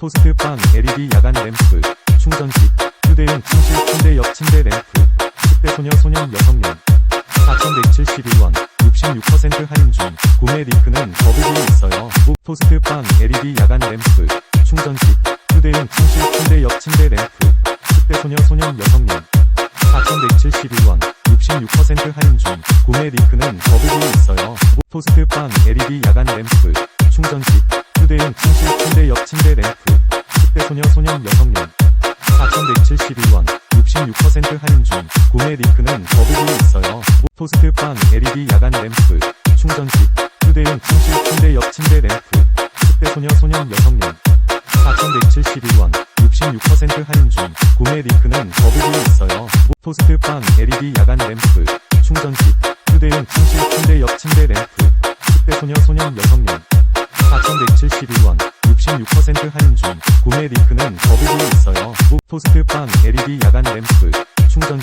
토스트 빵 LED 야간 램프 충전식 휴대용 침실 침대 옆 침대 램프 10대 소녀 소년 여성용. 4,171원 66% 할인 중 구매 링크는 더보기에 있어요. 토스트 빵 LED 야간 램프 충전식 휴대용 침실 침대 옆 침대 램프 10대 소녀 소년 여성용. 4,171원 66% 할인 중 구매 링크는 더보기에 있어요. 토스트 빵 LED 야간 램프 충전식 휴대용 침실 침대 옆 침대 램프 10대 소녀 소년 여성용 4,171원 66% 할인 중 구매 링크는 더보기에 있어요. 토스트 빵 LED 야간 램프 충전식 휴대용 침실 침대 옆 침대 램프 10대 소녀 소년 여성용 4,171원 66% 할인 중 구매 링크는 더보기에 있어요. 토스트 빵 LED 야간 램프 충전식 휴대용 침실 침대 옆 침대 램프 10대 소녀 소년 여성용 4,171원 66% 할인 중 구매 링크는 더보기에 있어요. 토스트 빵 LED 야간 램프 충전식